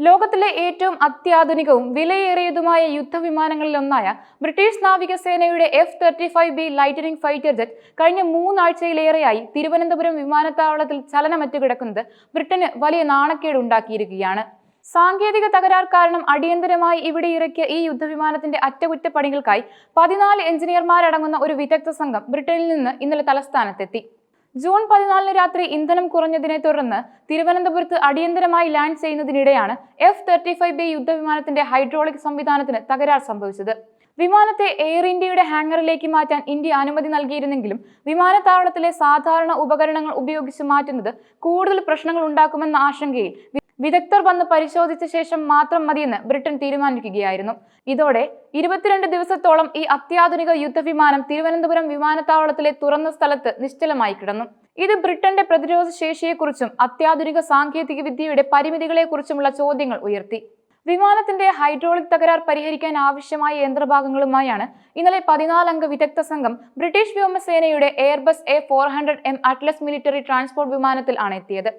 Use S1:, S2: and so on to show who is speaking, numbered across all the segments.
S1: ലോകത്തിലെ ഏറ്റവും അത്യാധുനികവും വിലയേറിയതുമായ യുദ്ധവിമാനങ്ങളിലൊന്നായ ബ്രിട്ടീഷ് നാവികസേനയുടെ F thirty five B lightning fighter jet കഴിഞ്ഞ മൂന്നാഴ്ചയിലേറെയായി തിരുവനന്തപുരം വിമാനത്താവളത്തിൽ ചലനമറ്റു കിടക്കുന്നത് ബ്രിട്ടന് വലിയ നാണക്കേട് ഉണ്ടാക്കിയിരിക്കുകയാണ് സാങ്കേതിക തകരാർ കാരണം അടിയന്തരമായി ഇവിടെ ഇറക്കിയ ഈ യുദ്ധവിമാനത്തിന്റെ അറ്റകുറ്റപ്പണികൾക്കായി പതിനാല് എഞ്ചിനീയർമാരടങ്ങുന്ന ഒരു വിദഗ്ധ സംഘം ബ്രിട്ടനിൽ നിന്ന് ഇന്നലെ തലസ്ഥാനത്തെത്തി. ജൂൺ പതിനാലിന് രാത്രി ഇന്ധനം കുറഞ്ഞതിനെ തുടർന്ന് തിരുവനന്തപുരത്ത് അടിയന്തരമായി ലാൻഡ് ചെയ്യുന്നതിനിടെയാണ് എഫ് തേർട്ടി ഫൈവ് ബി യുദ്ധവിമാനത്തിന്റെ ഹൈഡ്രോളിക് സംവിധാനത്തിന് തകരാർ സംഭവിച്ചത്. വിമാനത്തെ എയർ ഇന്ത്യയുടെ ഹാങ്ങറിലേക്ക് മാറ്റാൻ ഇന്ത്യ അനുമതി നൽകിയിരുന്നെങ്കിലും വിമാനത്താവളത്തിലെ സാധാരണ ഉപകരണങ്ങൾ ഉപയോഗിച്ച് മാറ്റുന്നത് കൂടുതൽ പ്രശ്നങ്ങൾ ഉണ്ടാക്കുമെന്ന ആശങ്കയിൽ വിദഗ്ധർ വന്ന് പരിശോധിച്ച ശേഷം മാത്രം മതിയെന്ന് ബ്രിട്ടൻ തീരുമാനിക്കുകയായിരുന്നു. ഇതോടെ ഇരുപത്തിരണ്ട് ദിവസത്തോളം ഈ അത്യാധുനിക യുദ്ധവിമാനം തിരുവനന്തപുരം വിമാനത്താവളത്തിലെ തുറന്ന സ്ഥലത്ത് നിശ്ചലമായി കിടന്നു. ഇത് ബ്രിട്ടന്റെ പ്രതിരോധ ശേഷിയെക്കുറിച്ചും അത്യാധുനിക സാങ്കേതിക വിദ്യയുടെ പരിമിതികളെക്കുറിച്ചുമുള്ള ചോദ്യങ്ങൾ ഉയർത്തി. വിമാനത്തിന്റെ ഹൈഡ്രോളിക് തകരാർ പരിഹരിക്കാൻ ആവശ്യമായ യന്ത്രഭാഗങ്ങളുമായാണ് ഇന്നലെ പതിനാലംഗ വിദഗ്ധ സംഘം ബ്രിട്ടീഷ് വ്യോമസേനയുടെ Airbus A four hundred M Atlas military transport വിമാനത്തിൽ ആണ് എത്തിയത്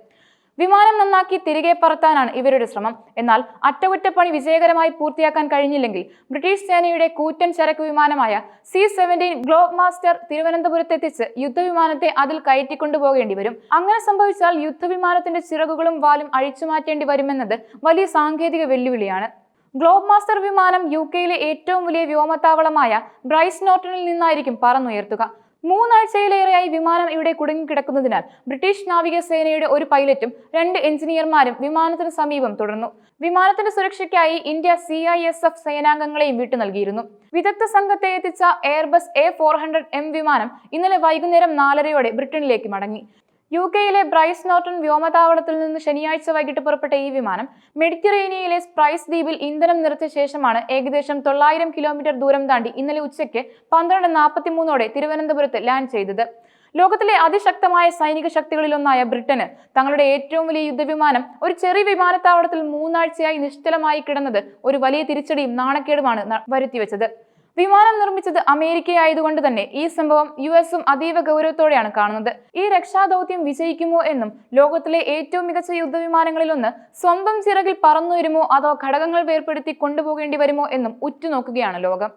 S1: വിമാനം നന്നാക്കി തിരികെ പറത്താനാണ് ഇവരുടെ ശ്രമം. എന്നാൽ അറ്റകുറ്റപ്പണി വിജയകരമായി പൂർത്തിയാക്കാൻ കഴിഞ്ഞില്ലെങ്കിൽ ബ്രിട്ടീഷ് സേനയുടെ കൂറ്റൻ ചരക്ക് വിമാനമായ സി സെവന്റീൻ ഗ്ലോബ് മാസ്റ്റർ തിരുവനന്തപുരത്തെത്തിച്ച് യുദ്ധവിമാനത്തെ അതിൽ കയറ്റിക്കൊണ്ടുപോകേണ്ടി വരും. അങ്ങനെ സംഭവിച്ചാൽ യുദ്ധവിമാനത്തിന്റെ ചിറകുകളും വാലും അഴിച്ചു മാറ്റേണ്ടി വരുമെന്നത് വലിയ സാങ്കേതിക വെല്ലുവിളിയാണ്. ഗ്ലോബ് മാസ്റ്റർ വിമാനം യു കെയിലെ ഏറ്റവും വലിയ വ്യോമത്താവളമായ ബ്രൈസ് നോർട്ടണിൽ നിന്നായിരിക്കും പറന്നുയർത്തുക. മൂന്നാഴ്ചയിലേറെയായി വിമാനം ഇവിടെ കുടുങ്ങിക്കിടക്കുന്നതിനാൽ ബ്രിട്ടീഷ് നാവികസേനയുടെ ഒരു പൈലറ്റും രണ്ട് എഞ്ചിനീയർമാരും വിമാനത്തിന് സമീപം തുടർന്നു. വിമാനത്തിന്റെ സുരക്ഷയ്ക്കായി India C I S F സേനാംഗങ്ങളെയും വിട്ടു നൽകിയിരുന്നു. വിദഗ്ധ സംഘത്തെ എത്തിച്ച Airbus A four hundred M വിമാനം ഇന്നലെ വൈകുന്നേരം നാലരയോടെ ബ്രിട്ടനിലേക്ക് മടങ്ങി. യു കെയിലെ ബ്രൈസ് നോർട്ടൺ വ്യോമതാവളത്തിൽ നിന്ന് ശനിയാഴ്ച വൈകിട്ട് പുറപ്പെട്ട ഈ വിമാനം മെഡിറ്ററേനിയയിലെ സ്പ്രൈസ് ദ്വീപിൽ ഇന്ധനം നിറച്ച ശേഷമാണ് ഏകദേശം തൊള്ളായിരം കിലോമീറ്റർ ദൂരം താണ്ടി ഇന്നലെ ഉച്ചയ്ക്ക് പന്ത്രണ്ട് നാൽപ്പത്തിമൂന്നോടെ തിരുവനന്തപുരത്ത് ലാൻഡ് ചെയ്തത്. ലോകത്തിലെ അതിശക്തമായ സൈനിക ശക്തികളിലൊന്നായ ബ്രിട്ടന് തങ്ങളുടെ ഏറ്റവും വലിയ യുദ്ധവിമാനം ഒരു ചെറിയ വിമാനത്താവളത്തിൽ മൂന്നാഴ്ചയായി നിശ്ചലമായി കിടന്നത് ഒരു വലിയ തിരിച്ചടിയും നാണക്കേടുമാണ് വരുത്തിവെച്ചത്. വിമാനം നിർമ്മിച്ചത് അമേരിക്കയായതുകൊണ്ട് തന്നെ ഈ സംഭവം യു എസും അതീവ ഗൗരവത്തോടെയാണ് കാണുന്നത്. ഈ രക്ഷാദൗത്യം വിജയിക്കുമോ എന്നും ലോകത്തിലെ ഏറ്റവും മികച്ച യുദ്ധവിമാനങ്ങളിലൊന്ന് സ്വന്തം ചിറകിൽ പറന്നുവരുമോ അതോ ഘടകങ്ങൾ വേർപ്പെടുത്തി കൊണ്ടുപോകേണ്ടി വരുമോ എന്നും ഉറ്റുനോക്കുകയാണ് ലോകം.